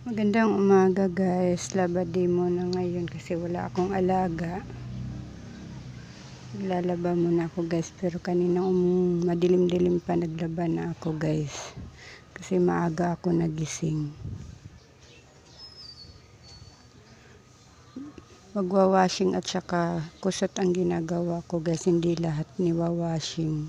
Magandang umaga guys. Labadi muna ngayon kasi wala akong alaga. Lalaba muna ako guys. Pero kanina um, madilim-dilim pa naglaba na ako guys. Kasi maaga ako nagising. Magwawashing at saka kusot ang ginagawa ko guys. Hindi lahat niwawashing.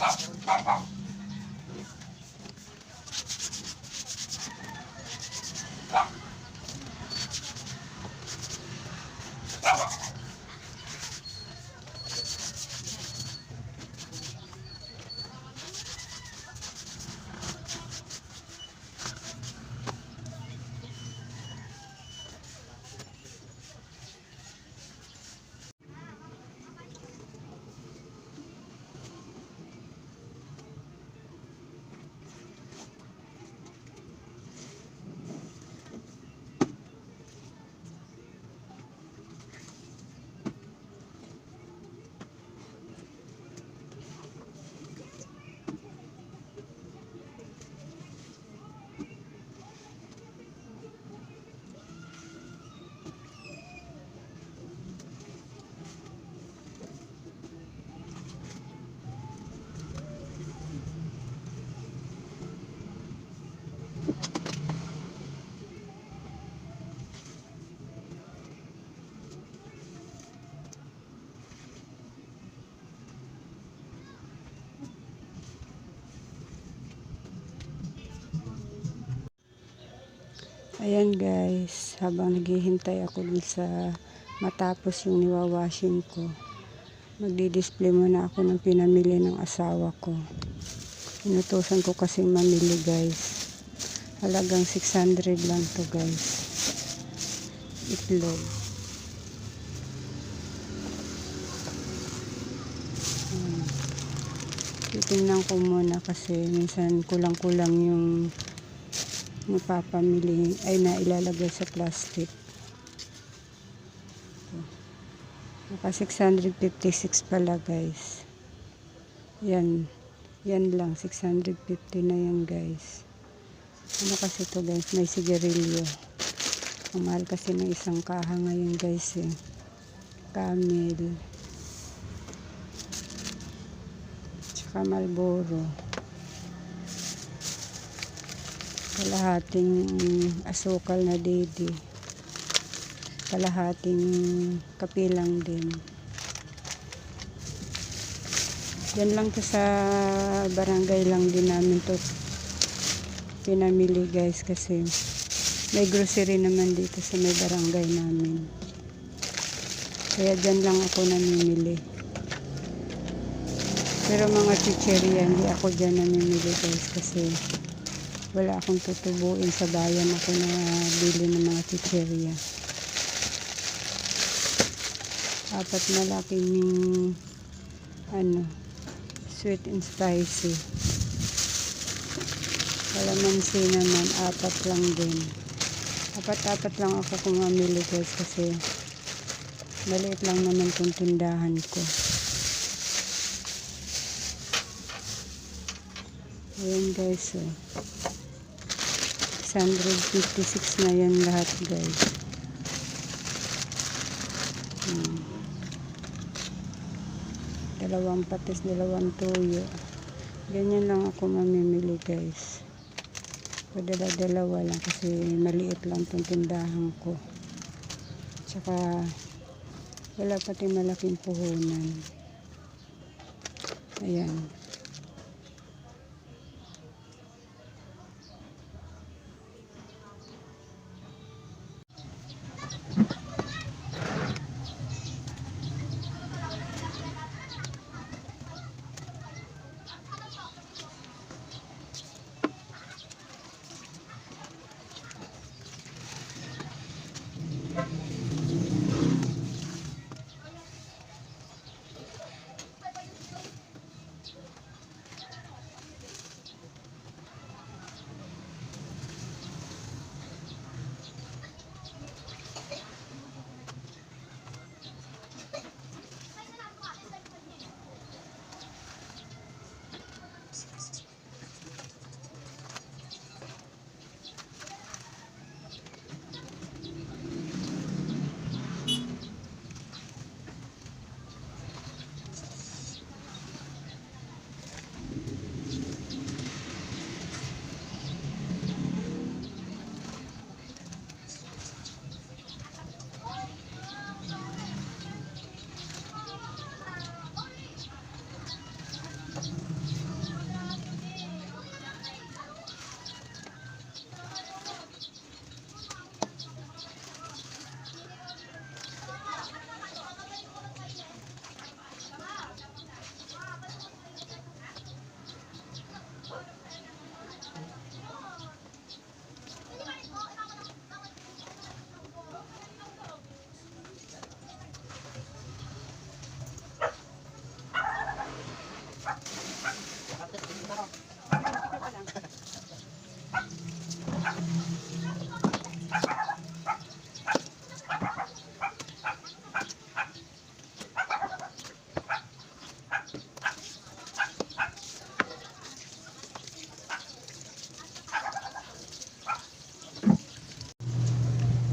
パパ。Ayan guys, habang naghihintay ako dun sa matapos yung niwawashing ko, magdi-display muna ako ng pinamili ng asawa ko. Inutusan ko kasing mamili guys. Halagang 600 lang to guys. Itlog. Ayan. Titingnan ko muna kasi minsan kulang-kulang yung mapapamili ay na ilalagay sa plastic. Naka 656 pala guys. Yan. Yan lang. 650 na yan guys. Ano kasi to guys? May sigarilyo. Ang kasi ng isang kaha ngayon guys eh. Camel. Tsaka Marlboro. Kalahating asukal na didi. Kalahating kapilang din. Yan lang to sa barangay lang din namin to pinamili guys kasi may grocery naman dito sa may barangay namin. Kaya dyan lang ako namimili. Pero mga chicheria hindi ako dyan namimili guys kasi wala akong tutubuin sa bayan ako na bili ng mga chicheria apat na laking ano sweet and spicy kalamansi naman apat lang din apat-apat lang ako kung mamili guys kasi Maliit lang naman tong tindahan ko. Ayan guys, oh. 656 na yan lahat guys. Hmm. Dalawang patis, dalawang tuyo. Ganyan lang ako mamimili guys. Padala-dalawa lang kasi maliit lang tong tindahan ko. Tsaka wala pati malaking puhunan. Ayan.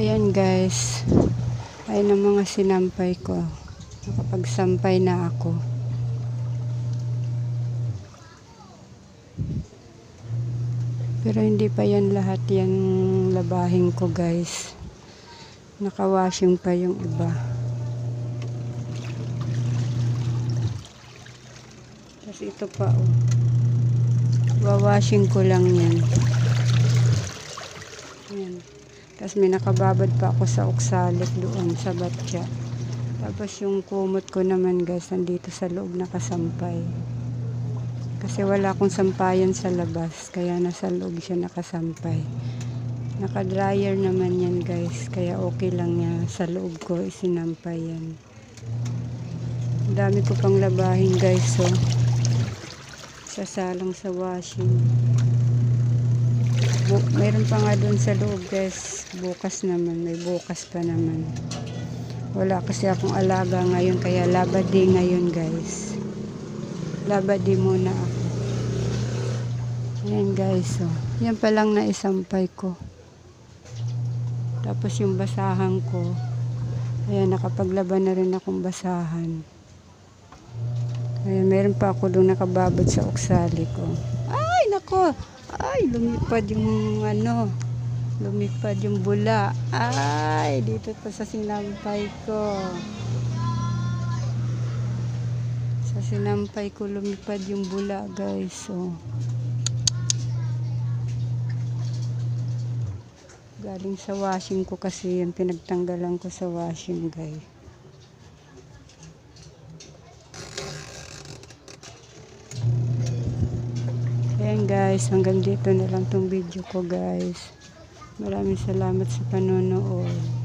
Ayan guys. Ayan ang mga sinampay ko. Nakapagsampay na ako. Pero hindi pa yan lahat yan labahin ko guys. Nakawashing pa yung iba. Tapos ito pa oh. Wawashing ko lang yan. Tapos may nakababad pa ako sa oksalik doon sa batya. Tapos yung kumot ko naman guys, nandito sa loob nakasampay. Kasi wala akong sampayan sa labas, kaya nasa loob siya nakasampay. Naka-dryer naman yan guys, kaya okay lang niya sa loob ko isinampay yan. Dami ko pang labahin guys, so sasalang sa washing. Bu mayroon pa nga doon sa loob guys, bukas naman, may bukas pa naman. Wala kasi akong alaga ngayon, kaya labadi ngayon guys. Labadi muna ako. Ayan guys, oh. Yan pa lang na isampay ko. Tapos yung basahan ko, ayan, nakapaglaban na rin akong basahan. Ayan, meron pa ako doon nakababad sa uksali ko. Ay, nako! Ay, lumipad yung ano, lumipad yung bula. Ay, dito pa sa sinampay ko. Sa sinampay ko lumipad yung bula, guys. So, galing sa washing ko kasi yung pinagtanggalan ko sa washing, guys. Ayan guys, hanggang dito na lang tong video ko guys. Maraming salamat sa panonood.